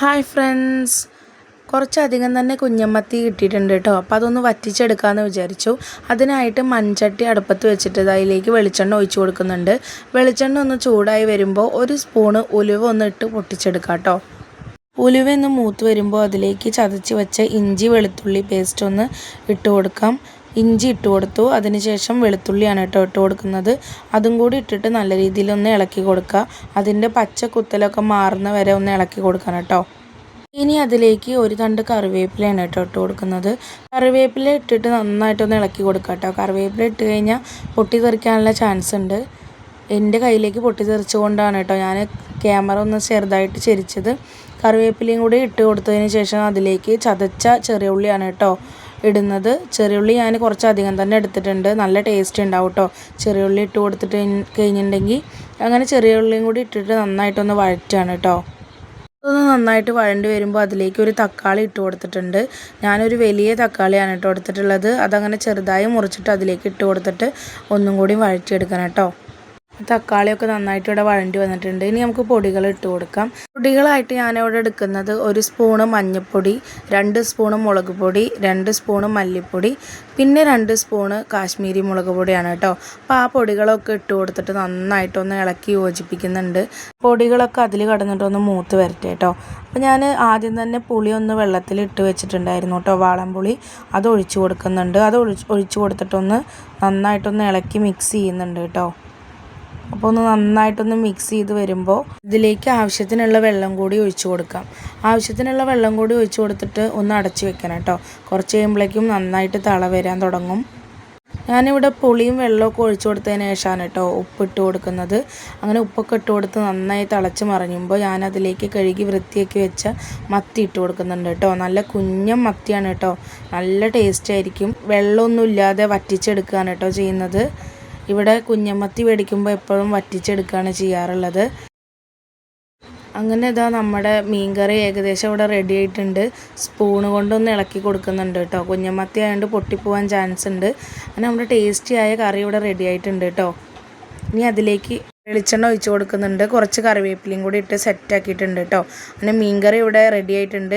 Hi friends കുറച്ചധികം തന്നെ കുഞ്ഞമ്മത്തി കിട്ടിയിട്ടുണ്ട് കേട്ടോ. അപ്പോൾ അതൊന്ന് വറ്റിച്ചെടുക്കാമെന്ന് വിചാരിച്ചു. അതിനായിട്ട് മൺചട്ടി അടുപ്പത്ത് വെച്ചിട്ട് അതിലേക്ക് വെളിച്ചെണ്ണ ഒഴിച്ചു കൊടുക്കുന്നുണ്ട്. വെളിച്ചെണ്ണ ഒന്ന് ചൂടായി വരുമ്പോൾ ഒരു സ്പൂണ് ഉലുവ ഒന്ന് ഇട്ട് പൊട്ടിച്ചെടുക്കാം കേട്ടോ. ഉലുവ ഒന്ന് മൂത്ത് വരുമ്പോൾ അതിലേക്ക് ചതച്ച് വെച്ച ഇഞ്ചി വെളുത്തുള്ളി പേസ്റ്റ് ഒന്ന് ഇട്ട് കൊടുക്കാം. ഇഞ്ചി ഇട്ട് കൊടുത്തു. അതിനുശേഷം വെളുത്തുള്ളിയാണ് കേട്ടോ ഇട്ട് കൊടുക്കുന്നത്. അതും കൂടി ഇട്ടിട്ട് നല്ല രീതിയിൽ ഒന്ന് ഇളക്കി കൊടുക്കുക. അതിന്റെ പച്ച കുത്തലൊക്കെ മാറുന്ന വരെ ഒന്ന് ഇളക്കി കൊടുക്കണം കേട്ടോ. ഇനി അതിലേക്ക് ഒരു തണ്ട് കറിവേപ്പിലയാണ് കേട്ടോ ഇട്ട് കൊടുക്കുന്നത്. കറിവേപ്പില ഇട്ടിട്ട് നന്നായിട്ടൊന്ന് ഇളക്കി കൊടുക്കുക കേട്ടോ. കറിവേപ്പില ഇട്ട് കഴിഞ്ഞാൽ പൊട്ടി തെറിക്കാനുള്ള ചാൻസ് ഉണ്ട്. എന്റെ കയ്യിലേക്ക് പൊട്ടിത്തെറിച്ചുകൊണ്ടാണ് കേട്ടോ ഞാൻ ക്യാമറ ഒന്ന് ചെറുതായിട്ട് ചെരിച്ചത്. കറിവേപ്പിലയും കൂടി ഇട്ട് കൊടുത്തതിന് ശേഷം അതിലേക്ക് ചതച്ച ചെറിയ ഉള്ളിയാണ് കേട്ടോ ഇടുന്നത്. ചെറിയുള്ളി ഞാൻ കുറച്ചധികം തന്നെ എടുത്തിട്ടുണ്ട്. നല്ല ടേസ്റ്റ് ഉണ്ടാവും കേട്ടോ. ചെറിയുള്ളി ഇട്ട് കൊടുത്തിട്ട് കഴിഞ്ഞിട്ടുണ്ടെങ്കിൽ അങ്ങനെ ചെറിയ ഉള്ളിയും കൂടി ഇട്ടിട്ട് നന്നായിട്ടൊന്ന് വഴറ്റുകയാണ് കേട്ടോ. അതൊന്ന് നന്നായിട്ട് വഴണ്ടി വരുമ്പോൾ അതിലേക്ക് ഒരു തക്കാളി ഇട്ട് കൊടുത്തിട്ടുണ്ട്. ഞാനൊരു വലിയ തക്കാളിയാണ് ഇട്ട് കൊടുത്തിട്ടുള്ളത് അതങ്ങനെ ചെറുതായി മുറിച്ചിട്ട് അതിലേക്ക് ഇട്ട് കൊടുത്തിട്ട് ഒന്നും കൂടി വഴറ്റിയെടുക്കണം കേട്ടോ. തക്കാളിയൊക്കെ നന്നായിട്ട് ഇവിടെ വഴണ്ടി വന്നിട്ടുണ്ട്. ഇനി നമുക്ക് പൊടികൾ ഇട്ട് കൊടുക്കാം. പൊടികളായിട്ട് ഞാനിവിടെ എടുക്കുന്നത് ഒരു സ്പൂണ് മഞ്ഞൾപ്പൊടി രണ്ട് സ്പൂണ് മുളക് പൊടി രണ്ട് സ്പൂണ് മല്ലിപ്പൊടി പിന്നെ രണ്ട് സ്പൂണ് കാശ്മീരി മുളക് പൊടിയാണ് കേട്ടോ. അപ്പോൾ ആ പൊടികളൊക്കെ ഇട്ട് കൊടുത്തിട്ട് നന്നായിട്ടൊന്ന് ഇളക്കി യോജിപ്പിക്കുന്നുണ്ട്. പൊടികളൊക്കെ അതിൽ കടന്നിട്ടൊന്ന് മൂത്ത് വരട്ടെ കേട്ടോ. അപ്പോൾ ഞാൻ ആദ്യം തന്നെ പുളി ഒന്ന് വെള്ളത്തിൽ ഇട്ട് വെച്ചിട്ടുണ്ടായിരുന്നു കേട്ടോ വാളംപുളി അത് ഒഴിച്ചു കൊടുക്കുന്നുണ്ട്. അത് ഒഴിച്ച് ഒഴിച്ചു കൊടുത്തിട്ടൊന്ന് നന്നായിട്ടൊന്ന് ഇളക്കി മിക്സ് ചെയ്യുന്നുണ്ട് കേട്ടോ. അപ്പോൾ ഒന്ന് നന്നായിട്ടൊന്ന് മിക്സ് ചെയ്ത് വരുമ്പോൾ ഇതിലേക്ക് ആവശ്യത്തിനുള്ള വെള്ളം കൂടി ഒഴിച്ചു കൊടുക്കാം. ആവശ്യത്തിനുള്ള വെള്ളം കൂടി ഒഴിച്ചു കൊടുത്തിട്ട് ഒന്ന് അടച്ചു വെക്കണം കേട്ടോ. കുറച്ച് കഴിയുമ്പോഴേക്കും നന്നായിട്ട് തള വരാൻ തുടങ്ങും. ഞാനിവിടെ പുളിയും വെള്ളമൊക്കെ ഒഴിച്ചു കൊടുത്തതിന് ശേഷമാണ് കേട്ടോ ഉപ്പിട്ട് കൊടുക്കുന്നത്. അങ്ങനെ ഉപ്പൊക്കെ ഇട്ട് കൊടുത്ത് നന്നായി തിളച്ച് മറിഞ്ഞുമ്പോൾ ഞാൻ അതിലേക്ക് കഴുകി വൃത്തിയാക്കി വെച്ച മത്തി ഇട്ട് കൊടുക്കുന്നുണ്ട് കേട്ടോ. നല്ല കുഞ്ഞൻ മത്തിയാണ് കേട്ടോ. നല്ല ടേസ്റ്റ് ആയിരിക്കും. വെള്ളമൊന്നും ഇല്ലാതെ വറ്റിച്ചെടുക്കുകയാണ് കേട്ടോ ചെയ്യുന്നത്. ഇവിടെ കുഞ്ഞമ്മത്തി മേടിക്കുമ്പോൾ എപ്പോഴും വറ്റിച്ചെടുക്കുകയാണ് ചെയ്യാറുള്ളത്. അങ്ങനെ ഇതാ നമ്മുടെ മീൻകറി ഏകദേശം ഇവിടെ റെഡി ആയിട്ടുണ്ട്. സ്പൂണ് കൊണ്ടൊന്ന് ഇളക്കി കൊടുക്കുന്നുണ്ട് കേട്ടോ. കുഞ്ഞമ്മത്തി ആയതുകൊണ്ട് പൊട്ടിപ്പോവാൻ ചാൻസ് ഉണ്ട്. അങ്ങനെ നമ്മുടെ ടേസ്റ്റി ആയ കറി ഇവിടെ റെഡി ആയിട്ടുണ്ട് കേട്ടോ. ഇനി അതിലേക്ക് വെളിച്ചെണ്ണ ഒഴിച്ച് കൊടുക്കുന്നുണ്ട്. കുറച്ച് കറിവേപ്പിലയും കൂടി ഇട്ട് സെറ്റ് ആക്കിയിട്ടുണ്ട് കേട്ടോ. അങ്ങനെ മീൻകറി ഇവിടെ റെഡി ആയിട്ടുണ്ട്.